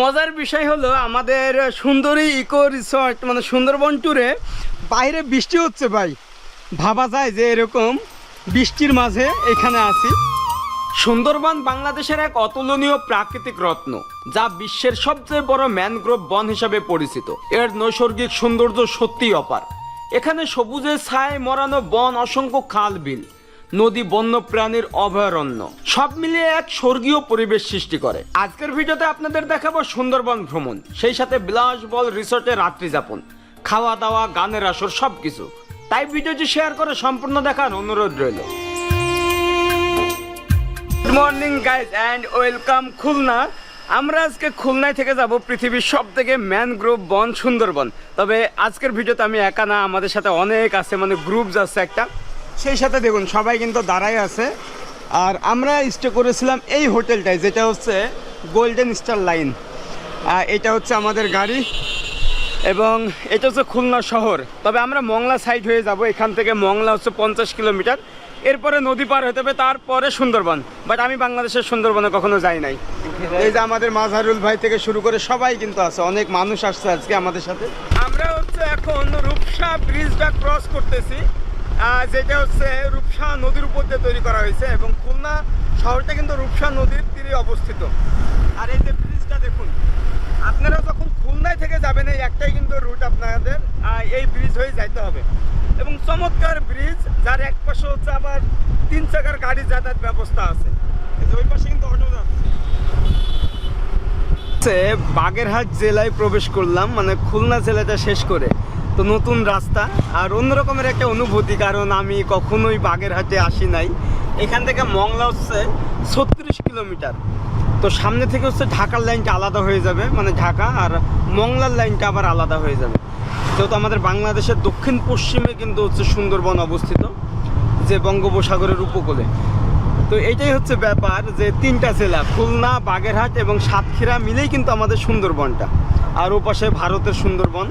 মজার বিষয় হলো আমাদের সুন্দরী ইকো রিসর্ট মানে সুন্দরবন ট্যুরে বাইরে বৃষ্টি হচ্ছে ভাই। ভাবা যায় যে এরকম বৃষ্টির মাঝে এখানে আছি। সুন্দরবন বাংলাদেশের এক অতুলনীয় প্রাকৃতিক রত্ন, যা বিশ্বের সবচেয়ে বড় ম্যানগ্রোভ বন হিসাবে পরিচিত। এর নৈসর্গিক সৌন্দর্য সত্যিই অপার। এখানে সবুজে ছায় মরানো বন অসংখ্য খাল বিল নদী বন্য প্রাণীর অভয়ারণ্য। সব মিলিয়ে এক স্বর্গীয় পরিবেশ সৃষ্টি করে। আজকের ভিডিওতে আপনাদের দেখাবো সুন্দরবন ভ্রমণ, সেই সাথে বিলাসবল রিসোর্টে রাত্রি যাপন খাওয়া দাওয়া গানের আসর সব কিছু তাই ভিডিওটি শেয়ার করে সম্পূর্ণ দেখার অনুরোধ রইল। Good morning guys and welcome Khulna. আমরা আজকে খুলনায় থেকে যাব পৃথিবীর সব থেকে ম্যানগ্রোভ বন সুন্দরবন। তবে আজকের ভিডিওতে আমি একা না, আমাদের সাথে অনেক আছে মানে গ্রুপস আছে একটা। সেই সাথে দেখুন, সবাই কিন্তু দাঁড়াই আছে। আর আমরা স্টে করেছিলাম এই হোটেলটায়, যেটা হচ্ছে গোল্ডেন স্টার লাইন এটা হচ্ছে আমাদের গাড়ি। এবং এটা হচ্ছে খুলনা শহর। তবে আমরা মংলা সাইড হয়ে যাব, এখান থেকে মংলা হচ্ছে পঞ্চাশ কিলোমিটার। এরপরে নদী পার হতে হবে, তারপরে সুন্দরবন। বাট আমি বাংলাদেশের সুন্দরবনে কখনো যাই নাই। এই যে আমাদের মাঝারুল ভাই থেকে শুরু করে সবাই কিন্তু আছে, অনেক মানুষ আসছে আজকে আমাদের সাথে। আমরা হচ্ছে এখন রূপসা ব্রিজটা ক্রস করতেছি। যেটা হচ্ছে রূপসা নদীর উপর দিয়ে তৈরি করা হয়েছে এবং খুলনা শহরটা কিন্তু রূপসা নদীর তীরে অবস্থিত। আর এই যে ব্রিজটা দেখুন, আপনারা যখন খুলনায় থেকে যাবেন, এই একটাই কিন্তু রুট আপনাদের এই ব্রিজ হয়ে যাইতে হবে। এবং চমৎকার ব্রিজ যার এক পাশে হচ্ছে আবার তিন চাকার গাড়ি যাতায়াত ব্যবস্থা আছে। ওই পাশে কিন্তু অটো যাচ্ছে। বাগেরহাট জেলায় প্রবেশ করলাম মানে খুলনা জেলাটা শেষ করে। তো নতুন রাস্তা। আর অন্যরকমের একটা অনুভূতি, কারণ আমি কখনোই বাগেরহাটে আসি নাই। এখান থেকে মংলা হচ্ছে ছত্রিশ কিলোমিটার। তো সামনে থেকে হচ্ছে ঢাকার লাইনটা আলাদা হয়ে যাবে মানে ঢাকা, আর মংলার লাইনটা আবার আলাদা হয়ে যাবে। যেহেতু আমাদের বাংলাদেশের দক্ষিণ পশ্চিমে কিন্তু হচ্ছে সুন্দরবন অবস্থিত, যে বঙ্গোপসাগরের উপকূলে। তো এটাই হচ্ছে ব্যাপার যে তিনটা জেলা, খুলনা, বাগেরহাট এবং সাতক্ষীরা মিলেই কিন্তু আমাদের সুন্দরবনটা। আর ওপাশে ভারতের সুন্দরবন,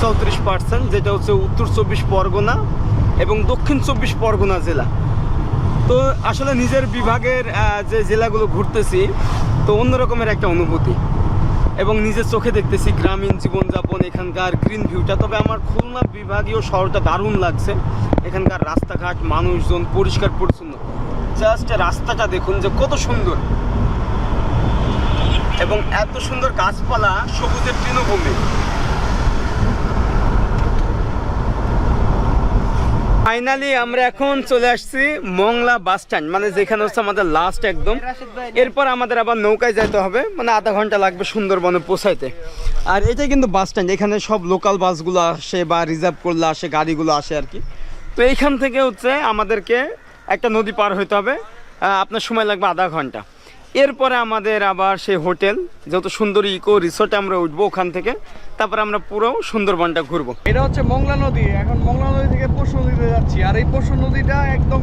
চৌত্রিশ পার্সেন্ট যেটা হচ্ছে উত্তর চব্বিশ পরগনা এবং দক্ষিণ চব্বিশ পরগনা জেলা। তো আসলে নিজের বিভাগের যে জেলাগুলো ঘুরতেছি, তো অন্যরকমের একটা অনুভূতি। এবং নিজের চোখে দেখতেছি গ্রামীণ জীবনযাপন, এখানকার গ্রিন ভিউটা তবে আমার খুলনা বিভাগীয় শহরটা দারুণ লাগছে। এখানকার রাস্তাঘাট, মানুষজন পরিষ্কার পরিচ্ছন্ন। জাস্ট রাস্তাটা দেখুন যে কত সুন্দর। এবং এত সুন্দর গাছপালা সবুজের তৃণভূমি। ফাইনালি আমরা এখন চলে আসছি মংলা বাস স্ট্যান্ড মানে যেখানে হচ্ছে আমাদের লাস্ট একদম। এরপর আমাদের আবার নৌকায় যাইতে হবে মানে আধা ঘণ্টা লাগবে সুন্দরবনে পৌঁছাইতে। আর এটাই কিন্তু বাস স্ট্যান্ড, এখানে সব লোকাল বাসগুলো আসে বা রিজার্ভ করলে আসে, গাড়িগুলো আসে আর কি। তো এইখান থেকে হচ্ছে আমাদেরকে একটা নদী পার হইতে হবে আপনার সময় লাগবে আধা ঘণ্টা। এরপরে আমাদের আবার সেই হোটেল যেহেতু সুন্দরী ইকো রিসোর্টে আমরা উঠবো ওখান থেকে তারপরে আমরা পুরো সুন্দরবনটা ঘুরবো। এটা হচ্ছে মংলা নদী এখন মংলা নদী থেকে পরশু নদীতে যাচ্ছি আর এই পরশু নদীটা একদম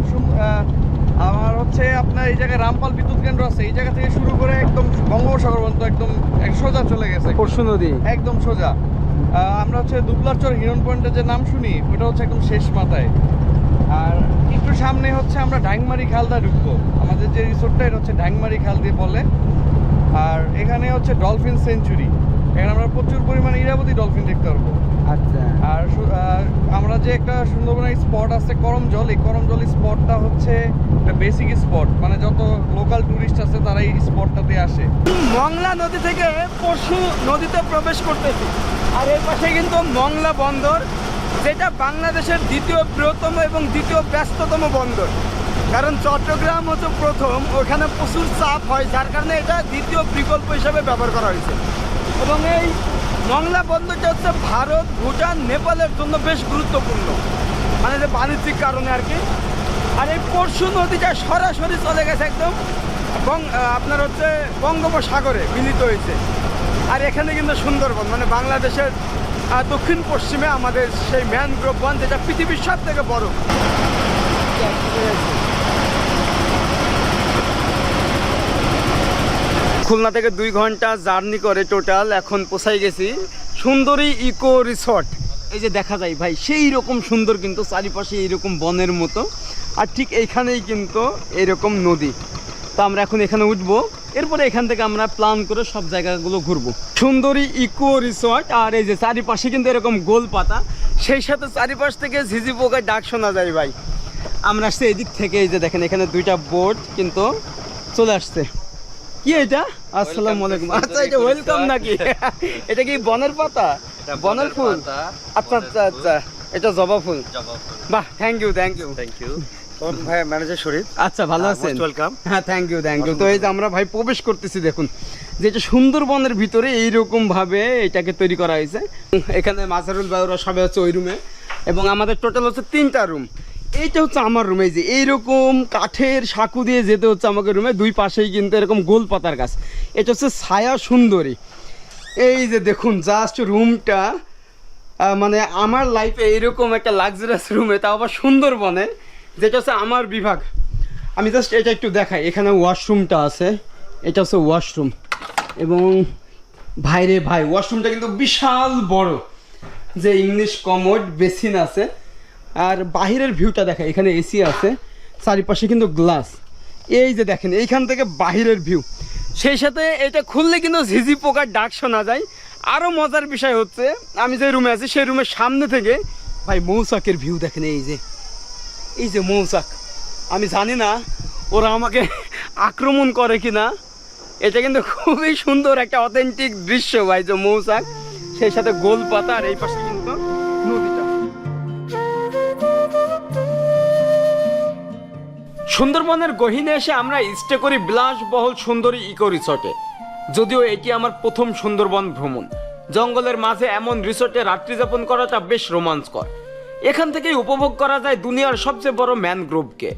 আমার হচ্ছে আপনার এই জায়গায় রামপাল বিদ্যুৎ কেন্দ্র আছে এই জায়গা থেকে শুরু করে একদম বঙ্গোপসাগর পর্যন্ত একদম সোজা চলে গেছে। পরশু নদী? একদম সোজা। আমরা হচ্ছে দুবলার চর হিরন পয়েন্টের যে নাম শুনি ওটা হচ্ছে একদম শেষ মাথায়। আর সামনে হচ্ছে আমরা ডাংমারি খালদা ঢুকবো। আমাদের যে রিসোর্টটা এটা হচ্ছে ডাংমারি খাল দিয়ে বলে আর এখানে হচ্ছে ডলফিন সেঞ্চুরি এখানে আমরা প্রচুর পরিমাণে ইরাবতী ডলফিন দেখতে পারব। আচ্ছা। আর আর আমরা যে একটা সুন্দরবনের স্পট আছে করমজল এই করমজল স্পটটা হচ্ছে একটা বেসিক স্পট মানে যত লোকাল টুরিস্ট আছে তারা এই স্পটটাতে আসে। মংলা নদী থেকে পরশু নদীতে প্রবেশ করতেছি। আর এর পাশে কিন্তু মংলা বন্দর। যেটা বাংলাদেশের দ্বিতীয় বৃহত্তম এবং দ্বিতীয় ব্যস্ততম বন্দর। কারণ চট্টগ্রাম হচ্ছে প্রথম, ওখানে প্রচুর চাপ হয়, যার কারণে এটা দ্বিতীয় বিকল্প হিসাবে ব্যবহার করা হয়েছে। এবং এই মংলা বন্দরটা হচ্ছে ভারত, ভুটান, নেপালের জন্য বেশ গুরুত্বপূর্ণ। মানে যে বাণিজ্যিক কারণে আর কি। আর এই পরশু নদীটা সরাসরি চলে গেছে একদম এবং আপনার হচ্ছে বঙ্গোপসাগরে মিলিত হয়েছে। আর এখানে কিন্তু সুন্দরবন মানে বাংলাদেশের দক্ষিণ পশ্চিমে আমাদের সেই ম্যানগ্রোভ বন, যেটা পৃথিবীর সব থেকে বড়। খুলনা থেকে দুই ঘণ্টা জার্নি করে টোটাল, এখন পোষাই গেছি সুন্দরী ইকো রিসর্ট। এই যে দেখা যায় ভাই, সেই রকম সুন্দর কিন্তু চারিপাশে এইরকম বনের মতো। আর ঠিক এইখানেই কিন্তু এইরকম নদী। তো আমরা এখন এখানে উঠবো। এরপরে এখান থেকে আমরা প্ল্যান করে সব জায়গাগুলো ঘুরবো। সুন্দরী ইকো রিসর্ট আর এই যে চারিপাশে কিন্তু এরকম গোল পাতা। সেই সাথে চারিপাশ থেকে ঝিঝি পোকার ডাক শোনা যায় ভাই। আমরা আসছি এদিক থেকে এই যে দেখেন এখানে দুইটা বোর্ড কিন্তু চলে আসছে। কি এটা? আসসালামু আলাইকুম। আচ্ছা এটা ওয়েলকাম নাকি? এটা কি বনের পাতা? বনের ফুল? আচ্ছা আচ্ছা আচ্ছা এটা জবা ফুল। বাহ thank you thank you thank you ভাই ম্যানেজার শরীফ। আচ্ছা ভালো আছেন? ওয়েলকাম হ্যাঁ থ্যাংক ইউ থ্যাংক ইউ তো এই যে আমরা ভাই প্রবেশ করতেছি দেখুন। যে এটা সুন্দরবনের ভিতরে এইরকম ভাবে এটাকে তৈরি করা হয়েছে। এখানে মাজারুল সবাই হচ্ছে ওই রুমে এবং আমাদের টোটাল হচ্ছে তিনটা রুম এইটা হচ্ছে আমার রুমে যে এইরকম কাঠের সাঁকু দিয়ে যেতে হচ্ছে আমাকে রুমে দুই পাশেই কিন্তু এরকম গোল পাতার গাছ। এটা হচ্ছে ছায়া সুন্দরী। এই যে দেখুন জাস্ট রুমটা মানে আমার লাইফে এইরকম একটা লাক্সারিয়াস রুমে তাও আবার সুন্দরবনে যেটা হচ্ছে আমার বিভাগ। আমি জাস্ট এটা একটু দেখাই। এখানে ওয়াশরুমটা আছে। এটা হচ্ছে ওয়াশরুম এবং ভাইরে ভাই ওয়াশরুমটা কিন্তু বিশাল বড়। যে ইংলিশ কমোড বেসিন আছে। আর বাহিরের ভিউটা দেখা এখানে এসি আছে। চারিপাশে কিন্তু গ্লাস এই যে দেখেন, এইখান থেকে বাহিরের ভিউ সেই সাথে এটা খুললে কিন্তু ঝিঝি পোকার ডাক শোনা যায়। আরও মজার বিষয় হচ্ছে, আমি যে রুমে আছি, সেই রুমের সামনে থেকে, ভাই মৌসাকের ভিউ দেখেন এই যে। এই যে মৌচাক, আমি জানি না ওরা আমাকে আক্রমণ করে কিনা। এটা কিন্তু খুবই সুন্দর একটা অথেন্টিক দৃশ্য ভাই, যে মৌচাক, সেই সাথে গোল পাতা আর এই পাশে কিন্তু সুন্দরবনের গহিনে এসে আমরা স্টে করি বিলাসবহুল সুন্দরী ইকো রিসর্টে। যদিও এটি আমার প্রথম সুন্দরবন ভ্রমণ। জঙ্গলের মাঝে এমন রিসর্টে রাত্রি যাপন করাটা বেশ রোমাঞ্চকর। এখান থেকেই উপভোগ করা যায় দুনিয়ার সবচেয়ে বড় ম্যানগ্রোভকে।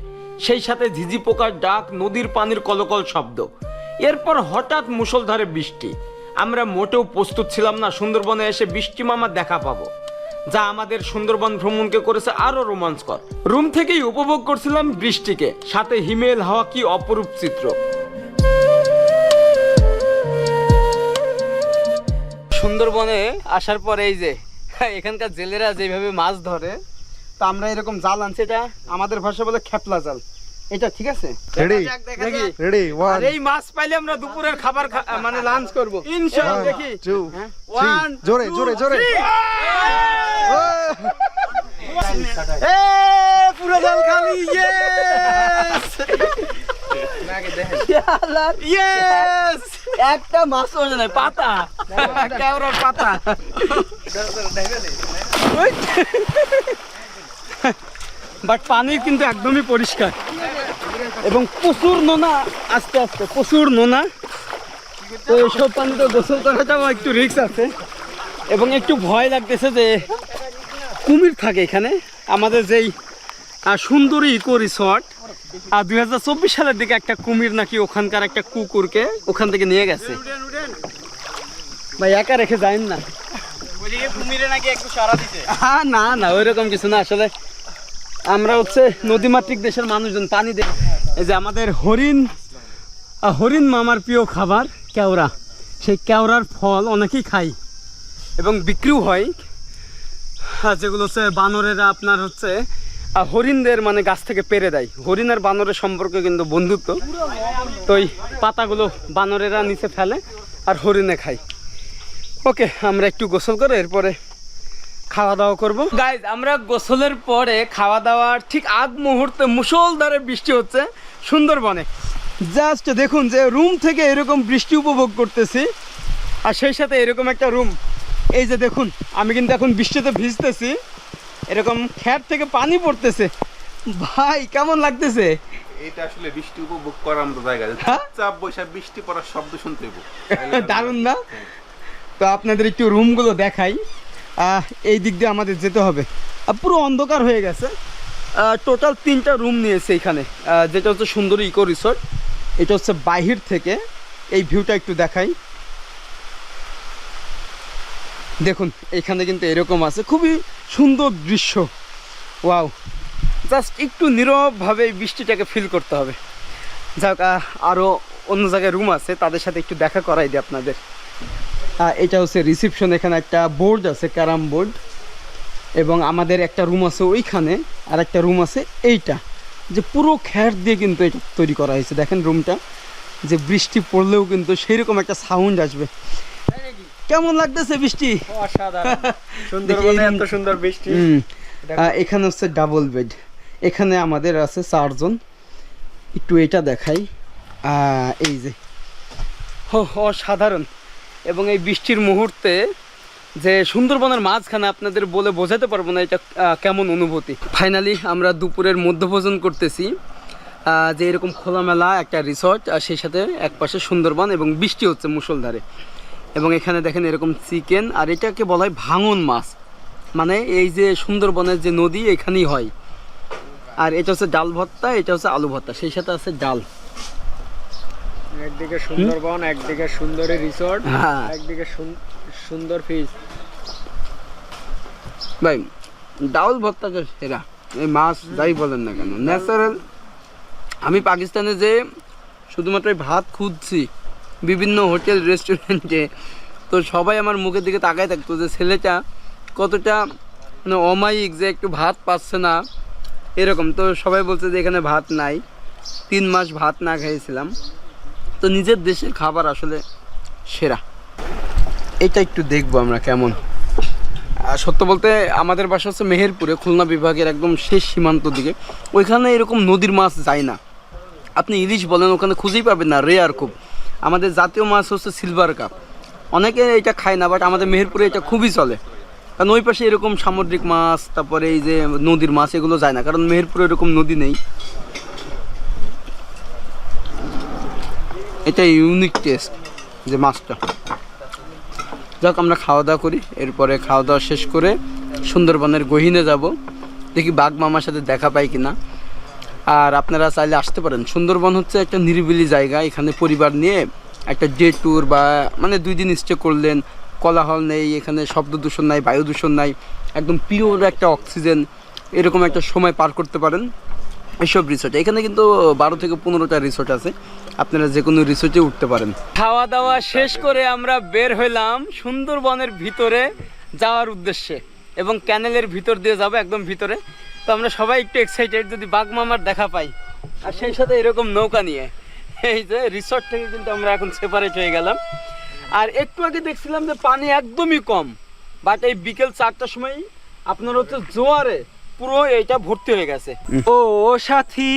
সেই সাথে ঝিঝি পোকার ডাক, নদীর পানির কলকল শব্দ। এরপর হঠাৎ মুষলধারে বৃষ্টি। আমরা মোটেও প্রস্তুত ছিলাম না, সুন্দরবনে এসে বৃষ্টি মামা দেখা পাবো। যা আমাদের সুন্দরবন ভ্রমণকে করেছে আরও রোমাঞ্চকর। রুম থেকেই উপভোগ করছিলাম বৃষ্টিকে, সাথে হিমেল হাওয়া কি অপরূপ চিত্র। সুন্দরবনে আসার পর এই যে এখানকার জেলেরা যেভাবে মাছ ধরে তো আমরা এরকম জাল আনছি এটা আমাদের ভাষা বলে খেপলা জাল। এটা ঠিক আছে। রেডি ওয়ান এই মাছ পাইলে আমরা দুপুরের খাবার মানে লাঞ্চ করব। ইনশাআল্লাহ দেখি। হ্যাঁ? জোরে জোরে জোরে। এ পুরো জাল খালি ইয়েস ইয়েস একটা মাছ ওঠে না পাতা। পাতা। বাট পানি কিন্তু একদমই পরিষ্কার। এবং প্রচুর নোনা আস্তে আস্তে প্রচুর নোনা। তো এইসব পানিতে গোসল করাটাও একটু রিস্ক আছে। এবং একটু ভয় লাগতেছে যে কুমির থাকে এখানে। আমাদের যেই আহ, সুন্দরী ইকো রিসর্ট আর দুই হাজার চব্বিশ সালের দিকে একটা কুমির নাকি ওখানকার একটা কুকুরকে ওখান থেকে নিয়ে গেছে। ভাই একা রেখে না। না না ওইরকম কিছু না। আসলে আমরা হচ্ছে নদীমাতৃক দেশের মানুষজন পানি দে এই যে আমাদের হরিণ হরিণ মামার প্রিয় খাবার কেওড়া। সেই কেওড়ার ফল অনেকেই খাই এবং বিক্রিও হয়। যেগুলো হচ্ছে বানরেরা আপনার হচ্ছে আহ, হরিণদের মানে গাছ থেকে পেরে দেয়। হরিণ আর বানরের সম্পর্কে কিন্তু বন্ধুত্ব। তো ওই পাতাগুলো বানরেরা নিচে ফেলে আর হরিণে খায়। ওকে আমরা একটু গোসল করে এরপরে খাওয়া দাওয়া করব। গাইজ আমরা গোসলের পরে খাওয়া দাওয়ার ঠিক আগ মুহূর্তে মুষলধারে বৃষ্টি হচ্ছে সুন্দরবনে। জাস্ট দেখুন যে রুম থেকে এরকম বৃষ্টি উপভোগ করতেছি। আর সেই সাথে এরকম একটা রুম। এই যে দেখুন আমি কিন্তু এখন বৃষ্টিতে ভিজতেছি। এরকম খ্যাট থেকে পানি পড়তেছে। ভাই কেমন লাগতেছে? এটা আসলে বৃষ্টি উপভোগ করার মতো জায়গা। হ্যাঁ? চাপ বৈশা বৃষ্টি পড়ার শব্দ শুনতে দারুণ না? তো আপনাদের একটু রুমগুলো দেখাই। এই দিক দিয়ে আমাদের যেতে হবে। পুরো অন্ধকার হয়ে গেছে। টোটাল তিনটা রুম নিয়েছে এখানে। যেটা হচ্ছে সুন্দরী ইকো রিসোর্ট এটা হচ্ছে বাহির থেকে। এই ভিউটা একটু দেখাই। দেখুন এখানে কিন্তু এরকম আছে। খুবই সুন্দর দৃশ্য। ওয়াও। জাস্ট একটু নীরবভাবে বৃষ্টিটাকে ফিল করতে হবে। যাক আরও অন্য জায়গায় রুম আছে, তাদের সাথে একটু দেখা করাই দিই আপনাদের। এটা হচ্ছে রিসেপশন এখানে একটা বোর্ড আছে ক্যারাম বোর্ড এবং আমাদের একটা রুম আছে ওইখানে, আর একটা রুম আছে এইটা। যে পুরো খ্যার দিয়ে কিন্তু এটা তৈরি করা হয়েছে। দেখেন রুমটা যে বৃষ্টি পড়লেও কিন্তু সেরকম একটা সাউন্ড আসবে। কেমন লাগতেছে বৃষ্টি? সুন্দরবনে এত সুন্দর বৃষ্টি। এখানে হচ্ছে ডাবল বেড এখানে আমাদের আছে চারজন। একটু এটা দেখাই। এই যে। হো অসাধারণ। এবং এই বৃষ্টির মুহূর্তে যে সুন্দরবনের মাঝখানে আপনাদের বলে বোঝাতে পারব না এটা কেমন অনুভূতি। ফাইনালি আমরা দুপুরের মধ্যভোজন করতেছি। যে এরকম খোলামেলা একটা রিসর্ট আর সেই সাথে এক পাশে সুন্দরবন এবং বৃষ্টি হচ্ছে মুষলধারে। এবং এখানে দেখেন এরকম চিকেন আর এটাকে বলা হয় ভাঙন মাছ। মানে এই যে সুন্দরবনের যে নদী এখানেই হয়। আর এটা হচ্ছে ডাল ভর্তা এটা হচ্ছে আলু ভর্তা সেই সাথে আছে ডাল। একদিকে সুন্দরবন একদিকে সুন্দরী রিসর্ট হ্যাঁ। একদিকে সুন্দর ফিস ভাই ডাউল ভর্তাটা সেরা। এই মাছ যাই বলেন না কেন ন্যাচারাল আমি পাকিস্তানে যে শুধুমাত্র ভাত খুঁজছি বিভিন্ন হোটেল রেস্টুরেন্টে তো সবাই আমার মুখের দিকে তাকায় থাকতো যে, ছেলেটা কতটা মানে অমায়িক যে একটু ভাত পাচ্ছে না, এরকম। তো সবাই বলছে যে, এখানে ভাত নাই। তিন মাস ভাত না খেয়েছিলাম। তো নিজের দেশের খাবার আসলে সেরা। এটা একটু দেখব আমরা কেমন। আর সত্য বলতে, আমাদের বাসা হচ্ছে মেহেরপুরে, খুলনা বিভাগের একদম শেষ সীমান্ত দিকে। ওইখানে এরকম নদীর মাছ যায় না। আপনি ইলিশ বলেন, ওখানে খুঁজেই পাবেন না রেয়ার খুব। আমাদের জাতীয় মাছ হচ্ছে সিলভার কাপ অনেকে এটা খায় না বাট আমাদের মেহেরপুরে এটা খুবই চলে। কারণ ওই পাশে এরকম সামুদ্রিক মাছ, তারপরে এই যে নদীর মাছ, এগুলো যায় না। কারণ মেহেরপুরে এরকম নদী নেই। এটা ইউনিক টেস্ট যে মাছটা। যাক, আমরা খাওয়া দাওয়া করি। এরপরে খাওয়া দাওয়া শেষ করে সুন্দরবনের গহিনে যাব। দেখি বাঘ মামার সাথে দেখা পাই কিনা। আর আপনারা চাইলে আসতে পারেন। সুন্দরবন হচ্ছে একটা নিরিবিলি জায়গা। এখানে পরিবার নিয়ে একটা ডে ট্যুর বা মানে দুই দিন স্টে করলেন। কোলাহল নেই, এখানে শব্দ দূষণ নাই, বায়ু দূষণ নাই। একদম পিওর একটা অক্সিজেন এরকম একটা সময় পার করতে পারেন। এসব রিসোর্ট এখানে কিন্তু বারো থেকে পনেরোটা রিসোর্ট আছে। আপনারা যে কোনো রিসোর্টে উঠতে পারেন। খাওয়া দাওয়া শেষ করে আমরা বের হইলাম সুন্দরবনের ভিতরে যাওয়ার উদ্দেশ্যে। এবং ক্যানেলের ভিতর দিয়ে যাব, একদম ভিতরে। তো আমরা সবাই একটু এক্সাইটেড যদি বাঘ মামার দেখা পাই। আর সেই সাথে এরকম নৌকা নিয়ে। এই যে রিসর্ট থেকে কিন্তু আমরা এখন সেপারেট হয়ে গেলাম। আর একটু আগে দেখছিলাম যে পানি একদমই কম। বাট এই বিকেল চারটার সময় আপনার হচ্ছে জোয়ারে পুরো এইটা ভর্তি হয়ে গেছে। ও সাথী!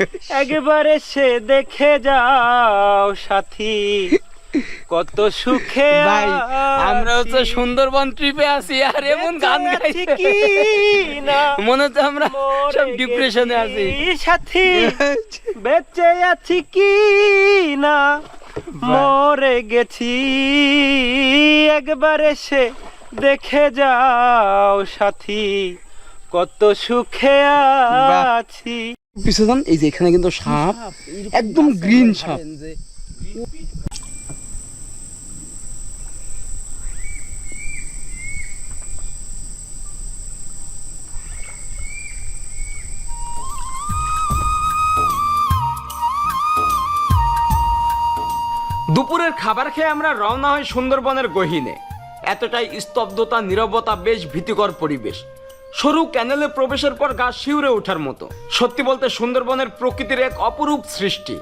একবারে সে দেখে যাও সাথী। কত সুখে ভাই আমরা হচ্ছে সুন্দরবন ট্রিপে আছি আর এমন গান গাইছি কি না? মনে হচ্ছে আমরা সব ডিপ্রেশনে আছি। সাথী বেঁচে আছি কি না? মরে গেছি একবার এসে দেখে যাও সাথী। কত সুখে আছি। পিছন এই যে এখানে কিন্তু সাপ একদম গ্রিন সাপ। খাবার খেয়ে আমরা রওনা হই সুন্দরবনের গহীনে। এতটাই স্তব্ধতা, নীরবতা বেশ ভীতিকর পরিবেশ। সরু ক্যানেলে প্রবেশের পর গা শিউরে ওঠার মতো। সত্যি বলতে সুন্দরবনের প্রকৃতির এক অপরূপ সৃষ্টি।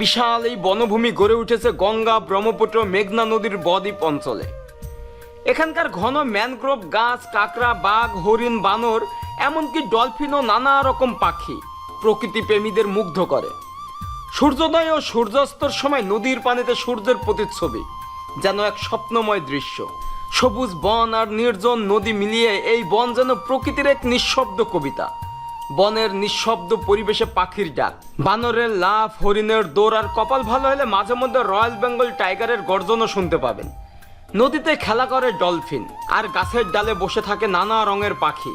বিশাল এই বনভূমি গড়ে উঠেছে গঙ্গা, ব্রহ্মপুত্র, মেঘনা নদীর বদ্বীপ অঞ্চলে। এখানকার ঘন ম্যানগ্রোভ গাছ, কাকড়া, বাঘ, হরিণ, বানর, এমনকি ডলফিনও নানা রকম পাখি প্রকৃতি প্রেমীদের মুগ্ধ করে। সূর্যোদয় ও সূর্যাস্তর সময় নদীর পানিতে সূর্যের প্রতিচ্ছবি, যেন এক স্বপ্নময় দৃশ্য। সবুজ বন আর নির্জন নদী মিলিয়ে এই বন যেন প্রকৃতির এক নিঃশব্দ কবিতা। বনের নিঃশব্দ পরিবেশে পাখির ডাক, বানরের লাফ, হরিণের দৌড় আর কপাল ভালো হলে মাঝে মধ্যে রয়্যাল বেঙ্গল টাইগারের গর্জনও শুনতে পাবেন। নদীতে খেলা করে ডলফিন আর গাছের ডালে বসে থাকে নানা রঙের পাখি।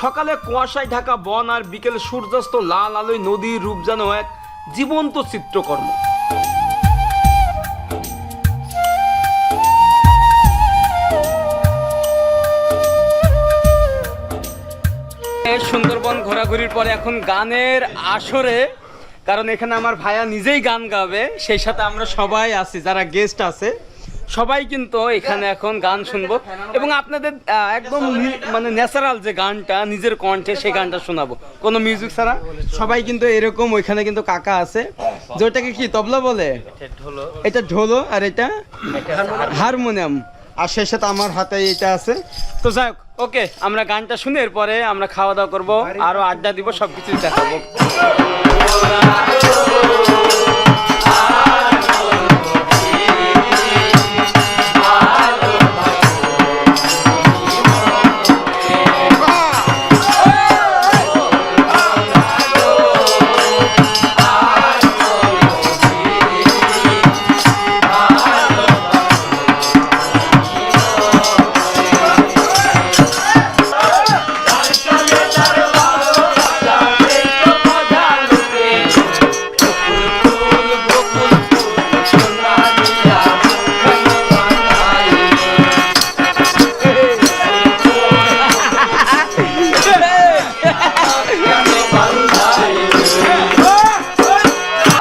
সকালে কুয়াশায় ঢাকা বন আর বিকেলে সূর্যাস্ত লাল আলোয় নদীর রূপ যেন এক জীবন্ত চিত্রকর্ম। সুন্দরবন ঘোরাঘুরির পরে এখন গানের আসরে, কারণ এখানে আমার ভাইয়া নিজেই গান গাবে, সেই সাথে আমরা সবাই আছি, যারা গেস্ট আছে। সবাই কিন্তু এখানে এখন গান শুনব। এবং আপনাদের একদম মানে ন্যাচারাল যে গানটা নিজের কণ্ঠে সেই গানটা শোনাবো। কোনো মিউজিক ছাড়া। সবাই কিন্তু এরকম ওইখানে কিন্তু কাকা আছে। যে ওটাকে কি তবলা বলে? এটা ঢোলো। আর এটা হারমোনিয়াম। আর সেই সাথে আমার হাতে এটা আছে। তো যাই হোক ওকে আমরা গানটা শুনে এরপরে আমরা খাওয়া দাওয়া করব। আরও আড্ডা দিব সব সবকিছু দেখাবো।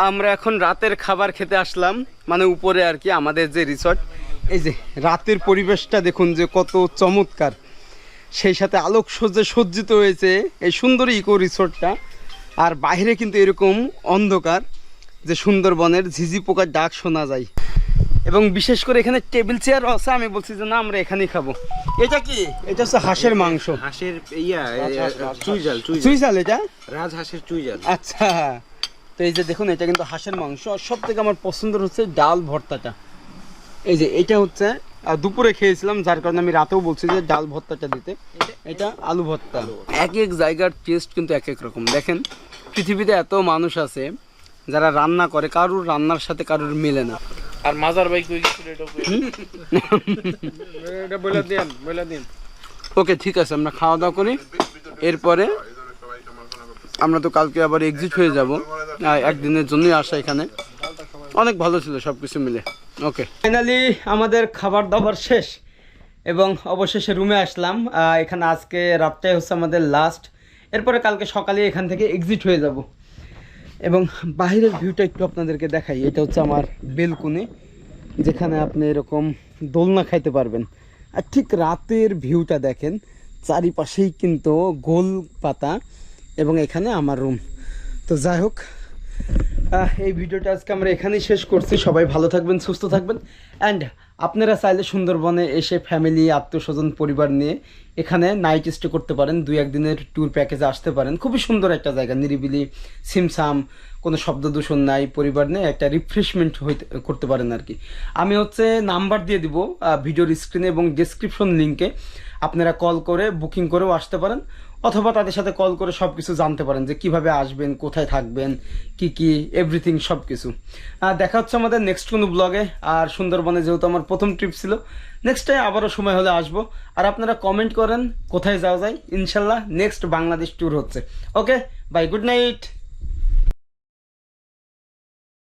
আমরা এখন রাতের খাবার খেতে আসলাম মানে উপরে আর কি আমাদের যে রিসর্ট এই যে রাতের পরিবেশটা দেখুন যে কত চমৎকার। সেই সাথে আলোক সজ্জে সজ্জিত হয়েছে এই সুন্দর ইকো রিসর্টটা আর বাইরে কিন্তু এরকম অন্ধকার যে সুন্দরবনের ঝিঝি পোকার ডাক শোনা যায়। এবং বিশেষ করে এখানে টেবিল চেয়ারও আছে আমি বলছি যে না আমরা এখানেই খাব। এটা কি? এটা হচ্ছে হাঁসের মাংস। হাঁসের ইয়া চুইজাল চুইঝাল এটা? রাজ হাঁসের চুইজাল আচ্ছা। তো এই যে দেখুন এটা কিন্তু হাঁসের মাংস। আর সব থেকে আমার পছন্দের হচ্ছে ডাল ভর্তাটা। এই যে এটা হচ্ছে আহ, দুপুরে খেয়েছিলাম যার কারণে আমি রাতেও বলছি যে ডাল ভর্তাটা দিতে। এটা আলু ভর্তা। এক এক জায়গার টেস্ট কিন্তু এক এক রকম। দেখেন পৃথিবীতে এত মানুষ আছে যারা রান্না করে কারুর রান্নার সাথে কারুর মেলে না। আর মাজার ভাই কই গেছিল এটা এটা বলে দিন বলে দিন। ওকে ঠিক আছে আমরা খাওয়া দাওয়া করি। এরপরে আমরা তো কালকে আবার এক্সিট হয়ে যাব। একদিনের জন্যই আসা এখানে। অনেক ভালো ছিল সব কিছু মিলে। ওকে ফাইনালি আমাদের খাবার দাবার শেষ এবং অবশেষে রুমে আসলাম। এখানে আজকে রাতটাই হচ্ছে আমাদের লাস্ট এরপরে কালকে সকালে এখান থেকে এক্সিট হয়ে যাব। এবং বাইরের ভিউটা একটু আপনাদেরকে দেখাই। এটা হচ্ছে আমার বেলকুনি, যেখানে আপনি এরকম দোলনা খাইতে পারবেন। আর ঠিক রাতের ভিউটা দেখেন, চারিপাশেই কিন্তু গোল পাতা। এবং এখানে আমার রুম তো যাই হোক এই ভিডিওটা আজকে আমরা এখানেই শেষ করছি। সবাই ভালো থাকবেন, সুস্থ থাকবেন। অ্যান্ড আপনারা চাইলে সুন্দরবনে এসে ফ্যামিলি আত্মীয় স্বজন পরিবার নিয়ে এখানে নাইট স্টে করতে পারেন, দুই একদিনের ট্যুর প্যাকেজে আসতে পারেন। খুবই সুন্দর একটা জায়গা, নিরিবিলি, সিমসাম, কোনো শব্দ দূষণ নাই, পরিবার নিয়ে একটা রিফ্রেশমেন্ট হইতে, করতে পারেন আর কি। আমি হচ্ছে নাম্বার দিয়ে দিব ভিডিওর স্ক্রিনে এবং ডিসক্রিপশন লিঙ্কে আপনারা কল করে বুকিং করেও আসতে পারেন, অথবা তাদের সাথে কল করে সব কিছু জানতে পারেন যে কীভাবে আসবেন, কোথায় থাকবেন, কি কি এভরিথিং সব কিছু দেখা হচ্ছে আমাদের নেক্সট কোনো ব্লগে আর সুন্দরবনে যেহেতু আমার প্রথম ট্রিপ ছিল নেক্সট টাইম আবারও সময় হলে আসব। আর আপনারা কমেন্ট করেন, কোথায় যাওয়া যায়? ইনশাল্লাহ নেক্সট বাংলাদেশ ট্যুর হচ্ছে। Okay bye good night